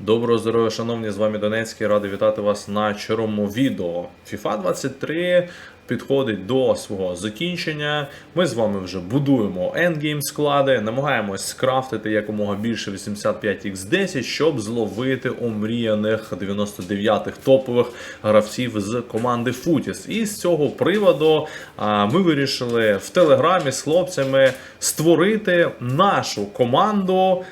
Доброго здоров'я, шановні, з вами Донецький. Радий вітати вас на чорному відео. FIFA 23 підходить до свого закінчення. Ми з вами вже будуємо ендгейм склади, намагаємось скрафтити якомога більше 85x10, щоб зловити омріяних 99-х топових гравців з команди Футіс. І з цього приводу ми вирішили в телеграмі з хлопцями створити нашу команду,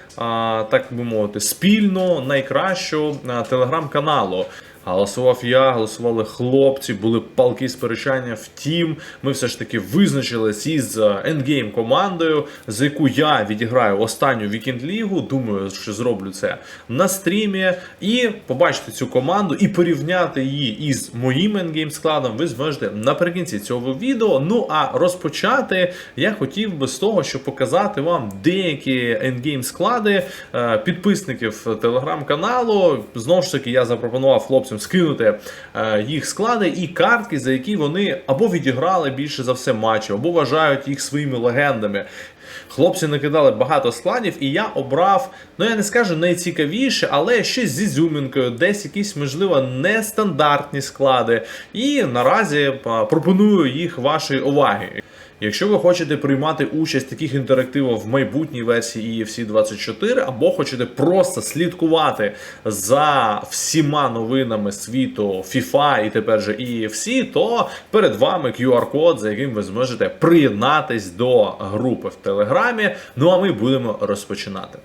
так би мовити, спільну, найкращу телеграм-каналу. Голосував я, голосували хлопці, були палки сперечання. Втім, ми все ж таки визначились із ендгейм командою, за яку я відіграю останню вікенд лігу. Думаю, що зроблю це на стрімі. І побачити цю команду і порівняти її із моїм ендгейм складом. Ви зможете наприкінці цього відео. Ну а розпочати я хотів би з того, щоб показати вам деякі ендгейм склади е, підписників телеграм-каналу. Знову ж таки, я запропонував хлопцям скинути е, їх склади і картки, за які вони або відіграли більше за все матчів, або вважають їх своїми легендами. Хлопці накидали багато складів, і я обрав, ну я не скажу найцікавіше, але щось з ізюмінкою, десь якісь, можливо, нестандартні склади. І наразі е, пропоную їх вашої уваги. Якщо ви хочете приймати участь в таких інтерактивах в майбутній версії EFC 24, або хочете просто слідкувати за всіма новинами світу FIFA і тепер же EFC, то перед вами QR-код, за яким ви зможете приєднатись до групи в Телеграмі. Ну а ми будемо розпочинати.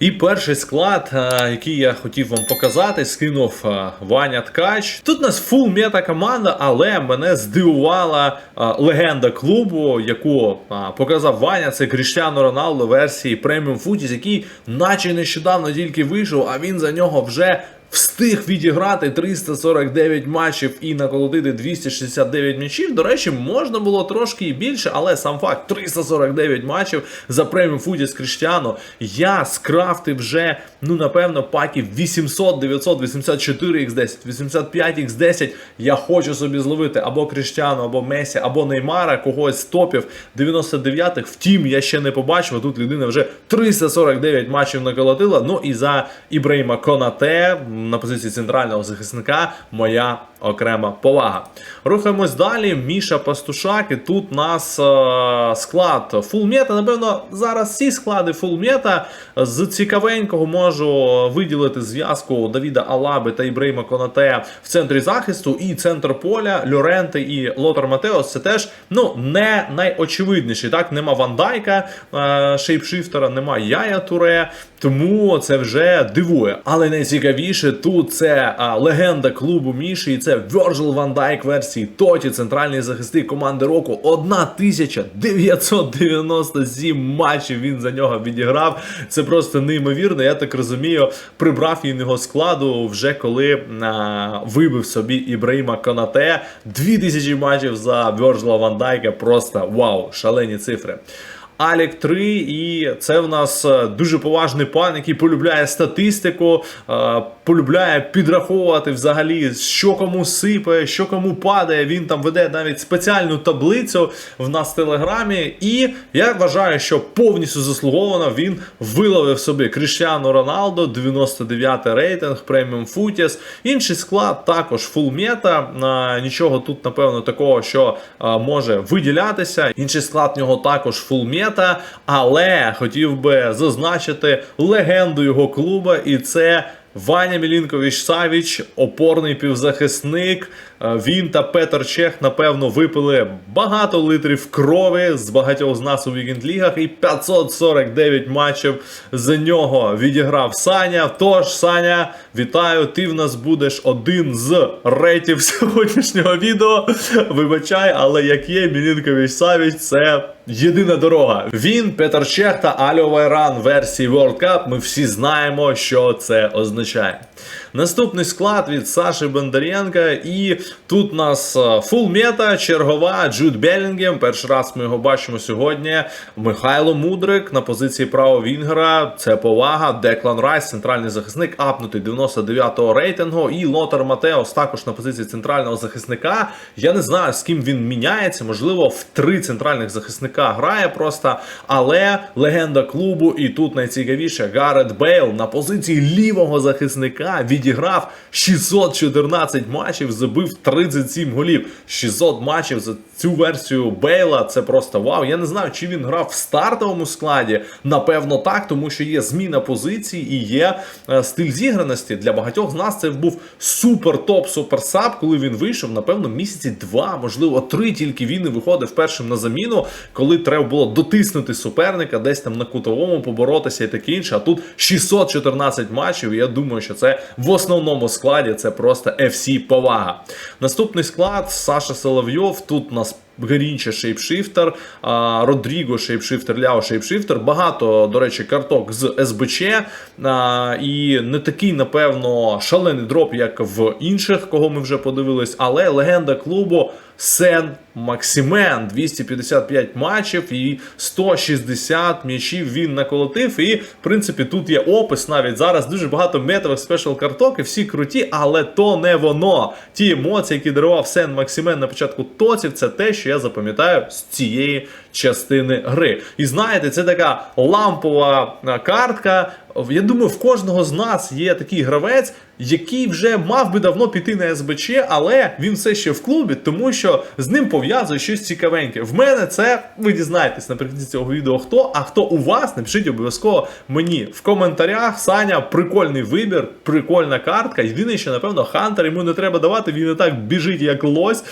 І перший склад, е, який я хотів вам показати, скинув е, Ваня Ткач. Тут у нас фул мета команда, але мене здивувала е, легенда клубу, яку показав Ваня. Це Кріштіану Роналдо версії преміум Футіс, який наче нещодавно тільки вийшов, а він за нього вже. Встиг відіграти 349 матчів і наколотити 269 м'ячів. До речі, можна було трошки і більше, але сам факт 349 матчів за преміум Футіс Кріштіану. Я скрафтив вже, ну напевно, паків 800, 984 x 10 85 x 10 Я хочу собі зловити або Кріштіану, або Месі, або Неймара, когось з топів 99-х. Втім, я ще не побачив. Тут людина вже 349 матчів наколотила. Ну і за Ібраїма Конате на позиції центрального захисника моя окрема повага. Рухаємось далі. Міша Пастушак, і тут нас е, склад фулмета. Напевно, зараз всі склади фулмета. З цікавенького можу виділити зв'язку Давіда Алаби та Ібраїма Конате в центрі захисту і центр поля Льоренте і Лотар Матеос. Це теж ну не найочевидніший. Так, нема Вандайка е, шейпшифтера, нема Яя Туре. Тому це вже дивує. Але найцікавіше тут це а, легенда клубу Міші, і це Virgil Van Dijk версії Тоті, центральний захисник команди року. 1997 матчів він за нього відіграв. Це просто неймовірно. Я так розумію, прибрав він його складу вже коли а, вибив собі Ібраїма Конате. 2000 матчів за Virgil Van Dijk. Просто вау, шалені цифри. Алік 3, і це в нас е, дуже поважний пан, який полюбляє статистику, е, полюбляє підраховувати взагалі, що кому сипає, що кому падає. Він там веде навіть спеціальну таблицю в нас в телеграмі. І я вважаю, що повністю заслуговано він виловив собі Кріштіану Роналдо, 99 рейтинг, преміум Футіс. Інший склад також фулмета. Нічого тут, напевно, такого, що е, може виділятися. Інший склад в нього також фулмета. Але хотів би зазначити легенду його клуба, і це. Ваня Мілінкович Савіч, опорний півзахисник. Е, Він та Петр Чех, напевно, випили багато литрів крові з багатьох з нас у вікенд-лігах, і 549 матчів за нього відіграв Саня. Тож, Саня, вітаю! Ти в нас будеш один з рейтів сьогоднішнього відео. Вибачай, але як є, Мілінкович Савіч це. Єдина дорога. Він, Петр Чех та Альо Вайран версії World Cup. Ми всі знаємо, що це означає. Наступний склад від Саші Бондаренка. І тут нас е, фул мета, чергова, Джуд Белінгем. Перший раз ми його бачимо сьогодні. Михайло Мудрик на позиції правого Вінгера. Це повага. Деклан Райс, центральний захисник, апнутий 99-го рейтингу. І Лотар Матеос також на позиції центрального захисника. Я не знаю, з ким він міняється. Можливо, в три центральних захисника грає просто. Але легенда клубу, і тут найцікавіше, Гарет Бейл на позиції лівого захисника відіграв 614 матчів, забив 37 голів. 600 матчів за цю версію Бейла. Це просто вау. Я не знаю, чи він грав в стартовому складі. Напевно, так, тому що є зміна позицій і є е, стиль зіграності. Для багатьох з нас це був супер топ супер сап, коли він вийшов. Напевно, місяці два, можливо, три тільки він і виходив першим на заміну, коли треба було дотиснути суперника, десь там на кутовому поборотися і таке інше. А тут 614 матчів. Я думаю, що це в основному складі це просто FC повага. Наступний склад Саша Соловйов. Тут у нас Грінча шейпшифтер, Родріго шейпшифтер, Ляо шейпшифтер. Багато, до речі, карток з СБЧ. І не такий, напевно, шалений дроп, як в інших, кого ми вже подивились, але легенда клубу. Сен Максимен 255 матчів і 160 м'ячів він наколотив. І в принципі тут є опис навіть зараз. Дуже багато метових спешл карток, і всі круті, але то не воно. Ті емоції, які дарував Сен Максимен на початку тоців, це те, що я запам'ятаю з цієї частини гри. І знаєте, це така лампова картка. Я думаю, в кожного з нас є такий гравець, який вже мав би давно піти на СБЧ, але він все ще в клубі, тому що з ним пов'язує щось цікавеньке. В мене це ви дізнаєтесь наприкінці цього відео хто, а хто у вас, напишіть обов'язково мені в коментарях. Саня, прикольний вибір, прикольна картка. Єдине, що напевно Хантер йому не треба давати, він і так біжить як лось.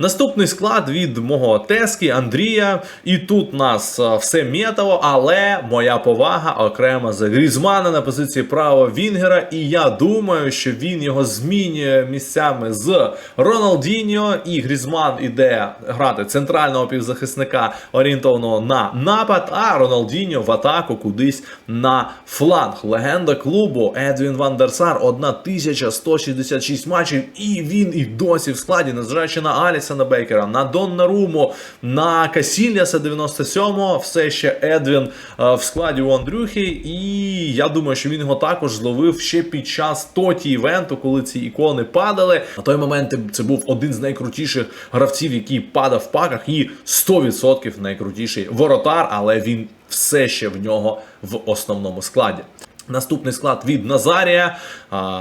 Наступний склад від мого Тески Андрія. І тут нас е, все метово, але моя повага окремо за Грізмана на позиції правого Вінгера. І я думаю, що він його змінює місцями з Роналдіньо. І Грізман іде грати центрального півзахисника орієнтованого на напад, а Роналдіньо в атаку кудись на фланг. Легенда клубу Едвін Ван дер Сар 1166 матчів, і він і досі в складі, незважаючи на Алісона Бейкера, на Доннаруму, на Касільяса 97-го, все ще Едвін е, в складі у Андрюхи. І я думаю, що він його також зловив ще під час тоті івенту, коли ці ікони падали. На той момент це був один з найкрутіших гравців, який падав в паках, і 100% найкрутіший воротар, але він все ще в нього в основному складі. Наступний склад від Назарія,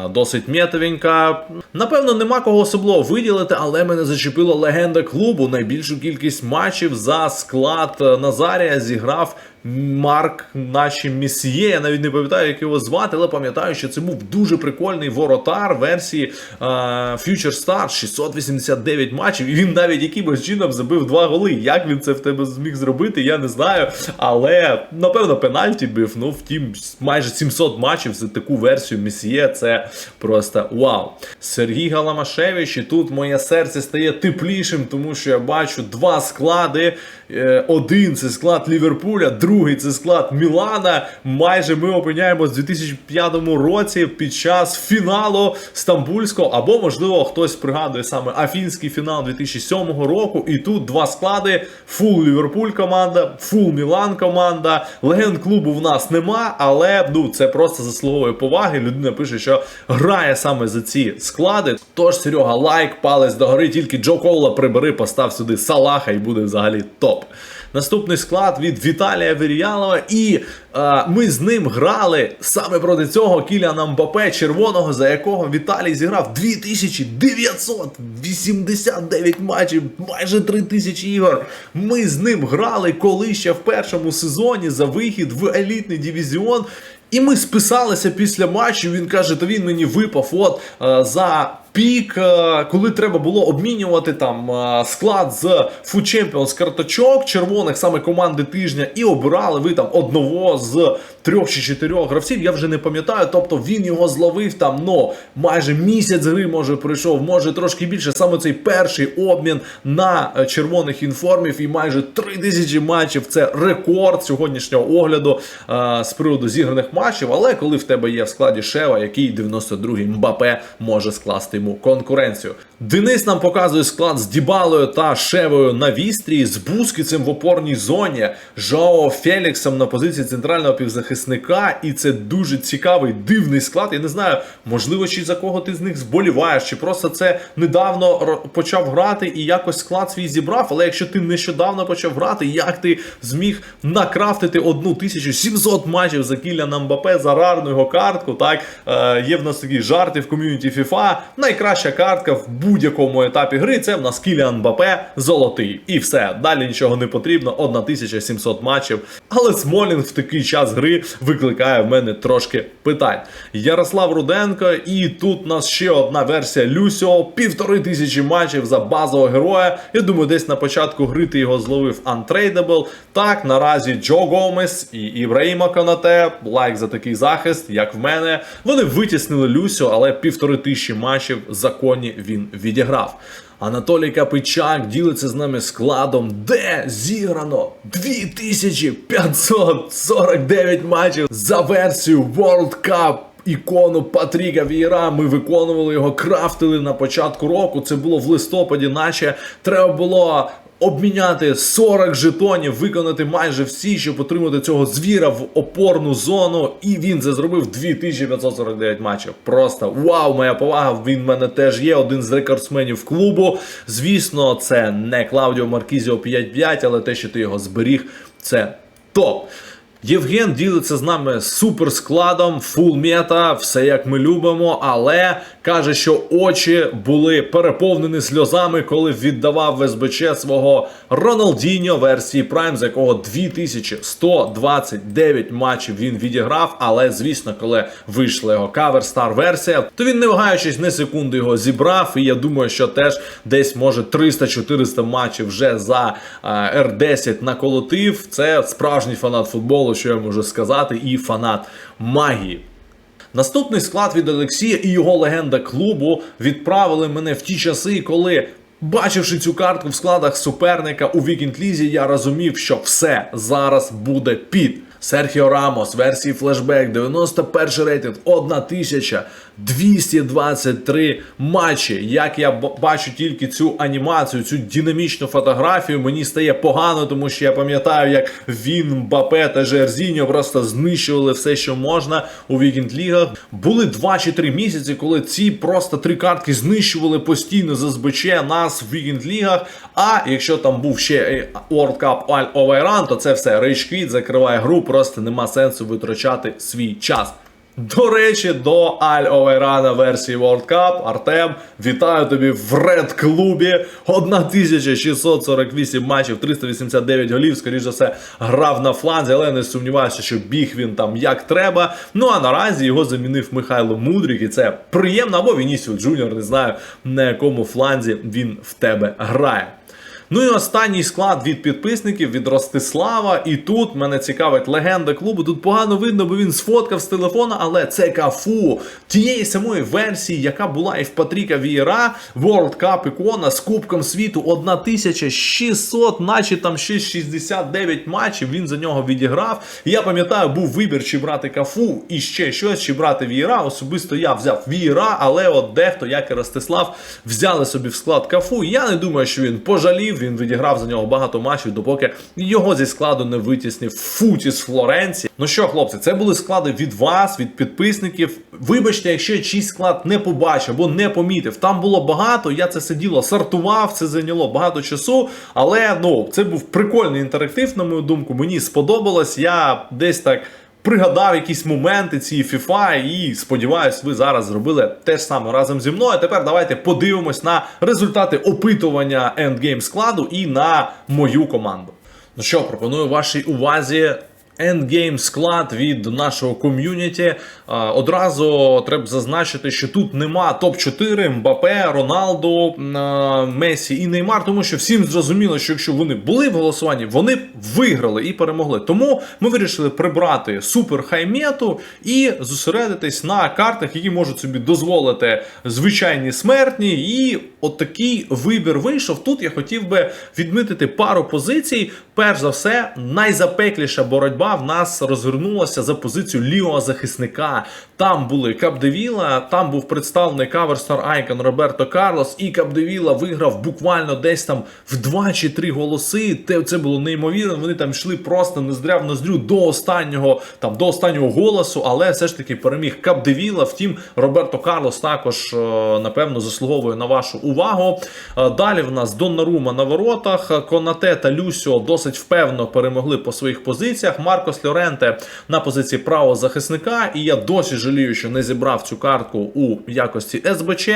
досить м'ятовенька. Напевно, нема кого особливо виділити, але мене зачепила легенда клубу. Найбільшу кількість матчів за склад Назарія зіграв Марк, наші місьє. Я навіть не пам'ятаю, як його звати, але пам'ятаю, що це був дуже прикольний воротар версії а, Future Star 689 матчів. І він навіть якимось чином забив два голи. Як він це в тебе зміг зробити, я не знаю. Але напевно пенальті бив. Ну, втім, майже 700 матчів за таку версію Месьє. Це просто вау. Сергій Галамашевич, і тут моє серце стає теплішим, тому що я бачу два склади. Е, Один це склад Ліверпуля, другий це склад Мілана. Майже ми опиняємось у 2005 році під час фіналу Стамбульського, або, можливо, хтось пригадує саме афінський фінал 2007 року. І тут два склади: фул Ліверпуль команда, фул Мілан команда. Легенд клубу в нас нема, але ну це просто заслуговує поваги. Людина пише, що грає саме за ці склади. Тож, Серега, лайк, палець догори, тільки Джо Коула прибери, постав сюди Салаха і буде взагалі топ. Наступний склад від Віталія Вір'ялова, і е, ми з ним грали саме проти цього Кіляна Мбапе червоного, за якого Віталій зіграв 2989 матчів, майже 3000 ігор. Ми з ним грали коли ще в першому сезоні за вихід в елітний дивізіон. І ми списалися після матчу. Він каже: то він мені випав от е, за пік, е, коли треба було обмінювати там е, склад з Food Champions карточок червоних саме команди тижня, і обирали ви там одного з трьох чи чотирьох гравців. Я вже не пам'ятаю. Тобто він його зловив там, ну майже місяць гри може пройшов, може трошки більше. Саме цей перший обмін на е, червоних інформів і майже три тисячі матчів. Це рекорд сьогоднішнього огляду е, з приводу зіграних матчів. Але коли в тебе є в складі Шева, який 92-й Мбапе може скласти йому конкуренцію. Денис нам показує склад з Дібалою та Шевою на вістрі, з Бускіцем в опорній зоні, Жао Феліксом на позиції центрального півзахисника. І це дуже цікавий дивний склад. Я не знаю, можливо, чи за кого ти з них зболіваєш, чи просто це недавно почав грати і якось склад свій зібрав. Але якщо ти нещодавно почав грати, як ти зміг накрафтити 1700 матчів за Кіляна Мбапе за рарну його картку? Так е, є в нас такі жарти в ком'юніті FIFA. Найкраща картка в будь-якому етапі гри це в нас Кіліан Мбапе золотий. І все. Далі нічого не потрібно. 1700 матчів. Але Смолінг в такий час гри викликає в мене трошки питань. Ярослав Руденко, і тут у нас ще одна версія Люсіо. Півтори тисячі матчів за базового героя. Я думаю, десь на початку гри ти його зловив Untradeable. Так, наразі Джо Гомес і Ібраїма Конате. Лайк за такий захист, як в мене. Вони витіснили Люсіо, але півтори тисячі матчів законні він відіграв. Анатолій Капичак ділиться з нами складом, де зіграно 2549 матчів за версію World Cup. Ікону Патріка Вієра. Ми виконували його, крафтили на початку року. Це було в листопаді, наче треба було обміняти 40 жетонів, виконати майже всі, щоб отримати цього звіра в опорну зону. І він це зробив 2549 матчів. Просто вау, моя повага. Він в мене теж є. Один з рекордсменів клубу. Звісно, це не Клаудіо Маркізіо 5-5, але те, що ти його зберіг, це топ. Євген ділиться з нами суперскладом, фул мета, все як ми любимо, але каже, що очі були переповнені сльозами, коли віддавав в СБЧ свого Роналдіньо версії Prime, з якого 2129 матчів він відіграв. Але звісно, коли вийшла його кавер стар версія, то він не вагаючись не секунди його зібрав. І я думаю, що теж десь може 300-400 матчів вже за е, R10 наколотив. Це справжній фанат футболу, що я можу сказати, і фанат магії. Наступний склад від Олексія і його легенда клубу відправили мене в ті часи, коли. Бачивши цю картку в складах суперника у вікінд-лізі, я розумів, що все зараз буде під. Серхіо Рамос, версії флешбек, 91 рейтинг, 1223 матчі. Як я бачу тільки цю анімацію, цю динамічну фотографію, мені стає погано, тому що я пам'ятаю, як він, Мбапе та Жерзіньо просто знищували все, що можна у вікінд-лігах. Були 2 чи 3 місяці, коли ці просто три картки знищували постійно за СБЧ нас в вікінд-лігах. А якщо там був ще е, World Cup All Over то це все Quit закриває гру, просто нема сенсу витрачати свій час. До речі, до Аль Оверана версії World Cup. Артем, вітаю тобі в Ред клубі. 1648 матчів, 389 голів. Скоріше за все, грав на фланзі, але не сумніваюся, що біг він там як треба. Ну а наразі його замінив Михайло Мудрик, і це приємно, або Вінісіо Джуніор, не знаю на якому фланзі він в тебе грає. Ну і останній склад від підписників від Ростислава. І тут мене цікавить легенда клубу. Тут погано видно, бо він сфоткав з телефона, але це кафу тієї самої версії, яка була і в Патріка Вієра, World Cup ікона з Кубком світу 1600, наче там ще 69 матчів. Він за нього відіграв. Я пам'ятаю, був вибір, чи брати кафу і ще щось, чи брати Вієра. Особисто я взяв Вієра, але от дехто, як і Ростислав, взяли собі в склад кафу. Я не думаю, що він пожалів. Він відіграв за нього багато матчів, допоки його зі складу не витіснив Футі з Флоренції. Ну що, хлопці, це були склади від вас, від підписників. Вибачте, якщо я чийсь склад не побачив або не помітив. Там було багато. Я це сиділо, сортував, це зайняло багато часу. Але ну це був прикольний інтерактив, на мою думку. Мені сподобалось. Я десь так. Пригадав якісь моменти цієї FIFA і сподіваюсь, ви зараз зробили те ж саме разом зі мною. Тепер давайте подивимось на результати опитування Endgame складу і на мою команду. Ну що, пропоную вашій увазі Endgame склад від нашого ком'юніті. Одразу треба зазначити, що тут нема топ-4 Мбапе, Роналду, Месі і Неймар, тому що всім зрозуміло, що якщо вони були в голосуванні, вони виграли і перемогли. Тому ми вирішили прибрати супер хаймету і зосередитись на картах, які можуть собі дозволити звичайні смертні. І от такий вибір вийшов. Тут я хотів би відмітити пару позицій. Перш за все, найзапекліша боротьба в нас розвернулася за позицію лівого захисника. Там були Капдевіла, там був представлений каверстар Айкон Роберто Карлос, і Капдевіла виграв буквально десь там в 2 чи 3 голоси. Це було неймовірно. Вони там йшли просто ноздря в ноздрю до останнього там до останнього голосу, але все ж таки переміг Капдевіла. Втім, Роберто Карлос також е, напевно заслуговує на вашу увагу. Е, Далі в нас Доннарума на воротах. Конате та Люсіо досить впевнено перемогли по своїх позиціях. Маркос Льоренте на позиції правого захисника. І я досі жалію, що не зібрав цю картку у якості СБЧ.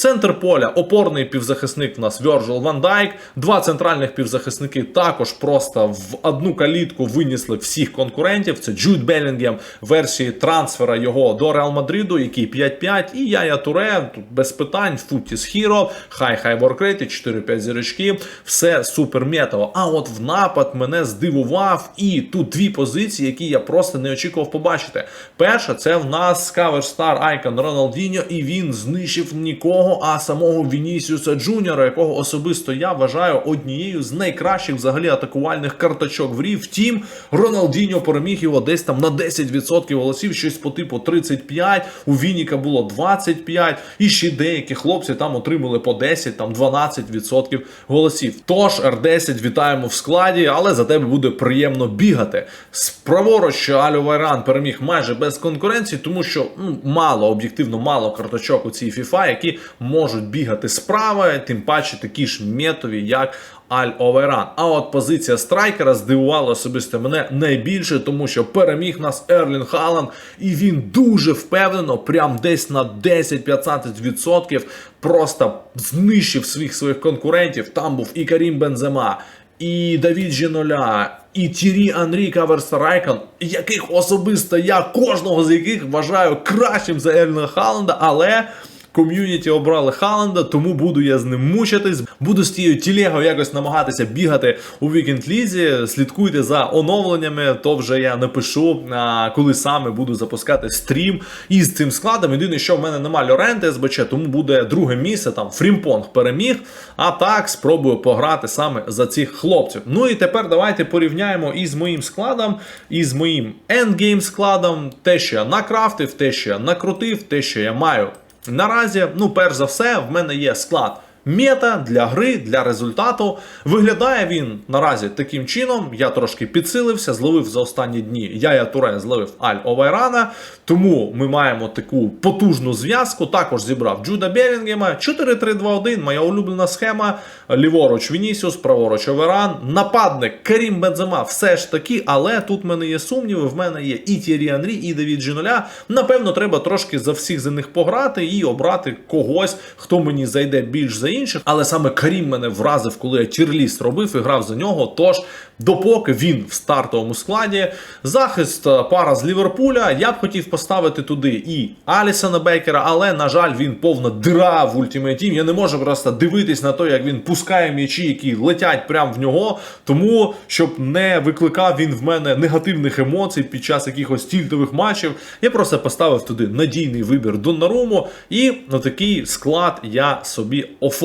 Центр поля, опорний півзахисник в нас Вьорджил Ван Дайк. Два центральних півзахисники також просто в одну калітку винесли всіх конкурентів. Це Джуд Белінгем версії трансфера його до Реал Мадриду, який 5-5. І Яя Туре тут без питань. Футіс Хіро, хай хай воркрейти, 4-5 зірочки. Все супер метово. А от в напад мене здивував. І тут дві позиції, які я просто не очікував побачити. Перша це в нас Cover Star Icon Роналдіньо, і він знищив нікого, а самого Вінісіуса Джуніора, якого особисто я вважаю однією з найкращих взагалі атакувальних карточок в рі. Втім, Роналдіньо переміг його десь там на 10% голосів, щось по типу 35, у Вініка було 25, і ще деякі хлопці там отримали по 10, там 12% голосів. Тож R10 вітаємо в складі, але за тебе буде приємно бігати. Справоруч Алю Вайран переміг майже без конкуренції, тому що ну, мало об'єктивно мало карточок у цій FIFA, які можуть бігати справа, тим паче такі ж метові, як Аль Оверан. А от позиція страйкера здивувала особисто мене найбільше, тому що переміг нас Ерлін Халанд, і він дуже впевнено, прям десь на 10-15% просто знищив своїх своїх конкурентів. Там був і Карім Бензема, і Давід Жіноля, і Тірі Анрі Каверсарайкон, яких особисто я кожного з яких вважаю кращим за Ельна Халанда, але. Ком'юніті обрали Халанда, тому буду я з ним мучитись. Буду з тією тілегою якось намагатися бігати у вікенд лізі. Слідкуйте за оновленнями, то вже я напишу, а, коли саме буду запускати стрім із цим складом. Єдине, що в мене нема Льоренти СБЧ, тому буде друге місце. Там Фрімпонг переміг. А так спробую пограти саме за цих хлопців. Ну і тепер давайте порівняємо із моїм складом, із моїм ендгейм складом. Те, що я накрафтив, те, що я накрутив, те, що я маю. Наразі, ну, перш за все, в мене є склад мета для гри, для результату. Виглядає він наразі таким чином. Я трошки підсилився, зловив за останні дні. Яя Туре зловив Аль Овайрана. Тому ми маємо таку потужну зв'язку. Також зібрав Джуда Белінгема. 4-3-2-1, моя улюблена схема. Ліворуч Вінісіус, праворуч Оверан. Нападник Карім Бензема все ж таки, але тут в мене є сумніви. В мене є і Тірі Анрі, і Давід Джиноля. Напевно, треба трошки за всіх за них пограти і обрати когось, хто мені зайде більш за інших. Але саме Карім мене вразив, коли я тірліст робив і грав за нього. Тож, допоки він в стартовому складі, захист е, пара з Ліверпуля, я б хотів поставити туди і Алісона Бейкера, але, на жаль, він повна дира в Team. Я не можу просто дивитись на те, як він пускає м'ячі, які летять прямо в нього. Тому, щоб не викликав він в мене негативних емоцій під час якихось тільтових матчів, я просто поставив туди надійний вибір Доннаруму, і на такий склад я собі оформив.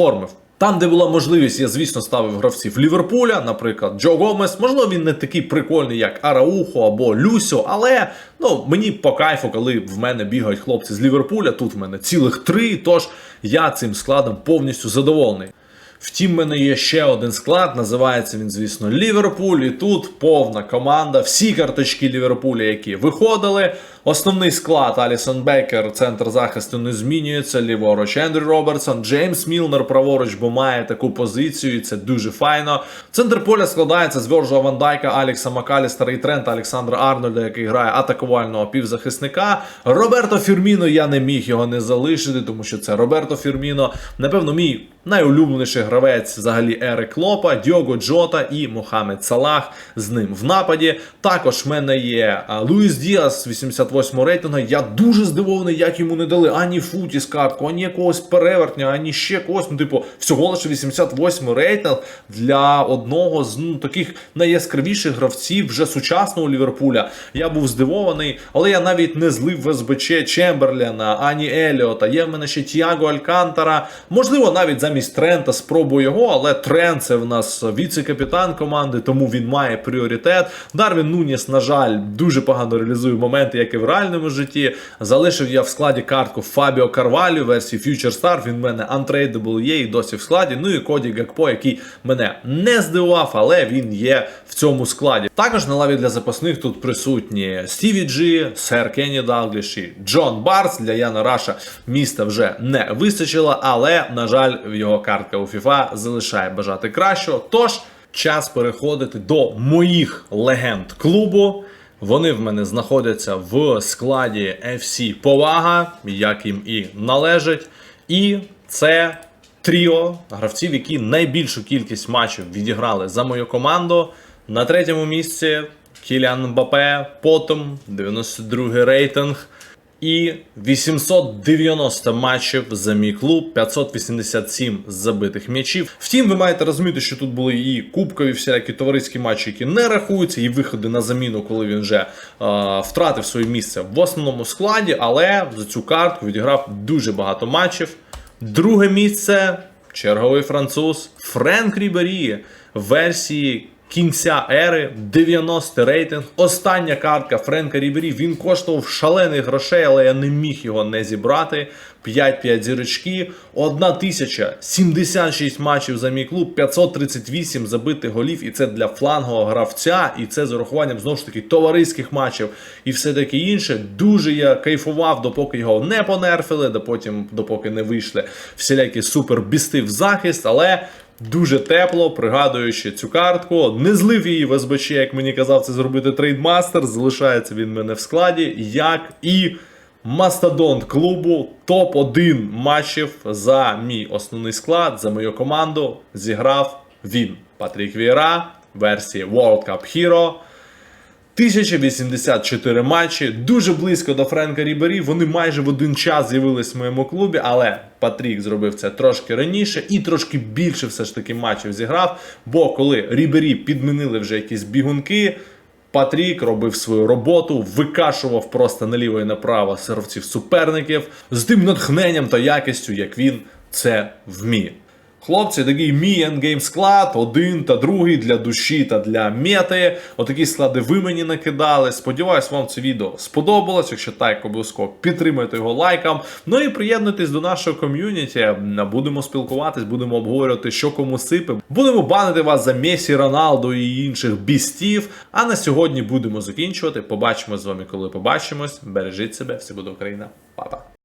Там, де була можливість, я, звісно, ставив гравців Ліверпуля, наприклад, Джо Гомес. Можливо, він не такий прикольний, як Араухо або Люсьо, але ну, мені по кайфу, коли в мене бігають хлопці з Ліверпуля. Тут в мене цілих три, тож я цим складом повністю задоволений. Втім, в мене є ще один склад, називається він, звісно, Ліверпуль. І тут повна команда, всі карточки Ліверпуля, які виходили. Основний склад Алісон Бекер, центр захисту не змінюється. Ліворуч Ендрю Робертсон, Джеймс Мілнер праворуч, бо має таку позицію, і це дуже файно. Центр поля складається з Вьорджа Ван Дайка, Алікса Макалістера і Трента Олександра Арнольда, який грає атакувального півзахисника. Роберто Фірміно я не міг його не залишити, тому що це Роберто Фірміно. Напевно, мій найулюбленіший гравець взагалі Ери Клопа, Діого Джота і Мохамед Салах з ним в нападі. Також в мене є Луїс Діас, 88 78 рейтинга. Я дуже здивований, як йому не дали ані Футіс картку, ані якогось перевертня, ані ще когось. Ну, типу, всього лише 88 рейтинг для одного з ну, таких найяскравіших гравців вже сучасного Ліверпуля. Я був здивований, але я навіть не злив в СБЧ Чемберлена, ані Еліота. Є в мене ще Тіаго Алькантара. Можливо, навіть замість Трента спробую його, але Трент це в нас віце-капітан команди, тому він має пріоритет. Дарвін Нуніс, на жаль, дуже погано реалізує моменти, як і в реальному житті. Залишив я в складі картку Фабіо Карвалю версії Future Star. Він в мене untradeable є і досі в складі. Ну і Коді Гакпо, який мене не здивував, але він є в цьому складі. Також на лаві для запасних тут присутні Стіві Джі, Сер Кенні Далгліш Джон Барс. Для Яна Раша міста вже не вистачило, але, на жаль, його картка у FIFA залишає бажати кращого. Тож час переходити до моїх легенд клубу. Вони в мене знаходяться в складі FC Повага, як їм і належить. І це тріо гравців, які найбільшу кількість матчів відіграли за мою команду. На третьому місці Кіліан Мбапе, потім 92 рейтинг. І 890 матчів за мій клуб, 587 забитих м'ячів. Втім, ви маєте розуміти, що тут були і кубкові всілякі товариські матчі, які не рахуються, і виходи на заміну, коли він вже е, втратив своє місце в основному складі. Але за цю картку відіграв дуже багато матчів. Друге місце черговий француз Френк Рібері версії кінця ери 90 рейтинг. Остання картка Френка Рібері. Він коштував шалених грошей, але я не міг його не зібрати. 5-5 зірочки, 1076 матчів за мій клуб, 538 забитих голів, і це для флангового гравця, і це з урахуванням знову ж таки товариських матчів і все таке інше. Дуже я кайфував, допоки його не понерфили, допоки не вийшли всілякі супербісти в захист, але. Дуже тепло, пригадуючи цю картку, не злив її в СБЧ, як мені казав це зробити трейдмастер. Залишається він мене в складі, як і мастодонт клубу. Топ-1 матчів за мій основний склад, за мою команду. Зіграв він. Патрік Віра, версії World Cup Hero. 1084 матчі, дуже близько до Френка Рібері. Вони майже в один час з'явились в моєму клубі, але Патрік зробив це трошки раніше і трошки більше все ж таки матчів зіграв. Бо коли Рібері підмінили вже якісь бігунки, Патрік робив свою роботу, викашував просто наліво і направо сервців суперників з тим натхненням та якістю, як він це вміє. Хлопці, такий мій ендгейм склад, один та другий для душі та для мети. Отакі склади ви мені накидали. Сподіваюсь, вам це відео сподобалось. Якщо так, обов'язково підтримайте його лайком. Ну і приєднуйтесь до нашого ком'юніті. Будемо спілкуватись, будемо обговорювати, що кому сипе. Будемо банити вас за Месі, Роналду і інших бістів. А на сьогодні будемо закінчувати. Побачимо з вами, коли побачимось. Бережіть себе, все буде Україна. Па-па.